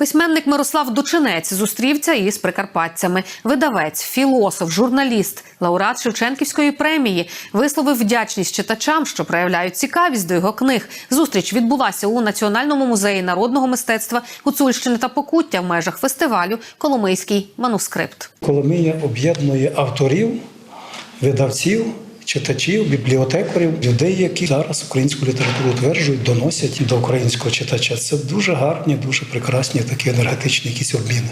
Письменник Мирослав Дучинець зустрівся із прикарпатцями. Видавець, філософ, журналіст, лауреат Шевченківської премії висловив вдячність читачам, що проявляють цікавість до його книг. Зустріч відбулася у Національному музеї народного мистецтва Гуцульщини та Покуття в межах фестивалю Коломийський манускрипт. Коломия об'єднує авторів, видавців, читачів, бібліотекарів, людей, які зараз українську літературу утверджують, доносять до українського читача. Це дуже гарні, дуже прекрасні такі енергетичні якісь обміни.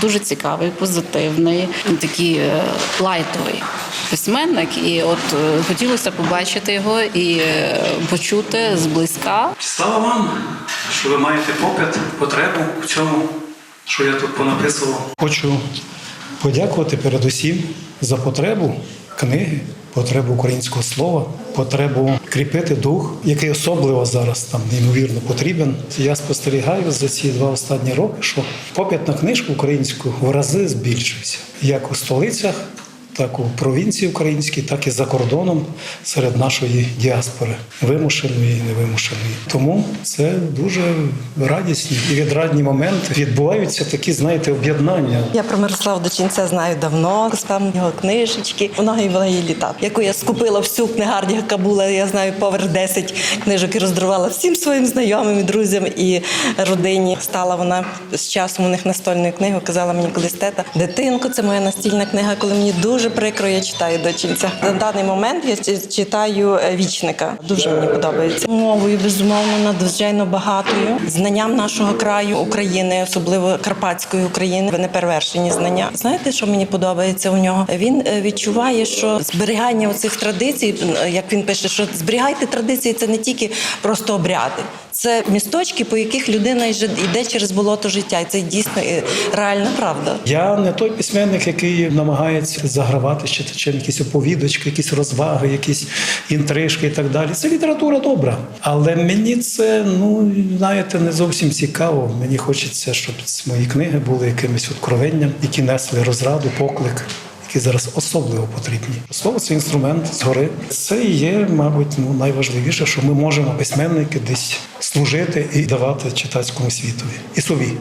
Дуже цікавий, позитивний, такий е, лайтовий письменник. І от е, хотілося побачити його і е, почути зблизька. Слава вам, що ви маєте попит, потребу в цьому, що я тут понаписував. Хочу подякувати передусім за потребу книги, потребу українського слова, потребу кріпити дух, який особливо зараз там неймовірно потрібен. Я спостерігаю за ці два останні роки, що попит на книжку українську в рази збільшився, як у столицях. Так у провінції українській, так і за кордоном серед нашої діаспори, вимушеної і невимушеної. Тому це дуже радісні і відрадні моменти. Відбуваються такі, знаєте, об'єднання. Я про Мирослава Дочинця знаю давно. Спам його книжечки. Вона і вона її літа, яку я скупила всю книгарню, яка була. Я знаю поверх 10 книжок і роздарувала всім своїм знайомим і друзям і родині. Стала вона з часом у них настольною книгою. Казала мені колись тета, дитинко, це моя настільна книга, коли мені дуже прикро, я читаю дочинця. На даний момент я читаю е, вічника. Дуже мені подобається. Мовою безумовно надзвичайно багатою. Знанням нашого краю України, особливо Карпатської України, неперевершені знання. Знаєте, що мені подобається у нього? Він е, відчуває, що зберігання оцих традицій, е, як він пише, що зберігайте традиції, це не тільки просто обряди. Це місточки, по яких людина йде через болото життя, і це дійсно е, реальна правда. Я не той письменник, який намагається загравати з читачем якісь оповідочки, якісь розваги, якісь інтрижки і так далі. Це література добра. Але мені це, ну знаєте, не зовсім цікаво. Мені хочеться, щоб мої книги були якимось откровенням, які несли розраду, поклик. Які зараз особливо потрібні. Слово це інструмент згори. Це є, мабуть, ну найважливіше, що ми можемо письменники десь служити і давати читацькому світові і собі.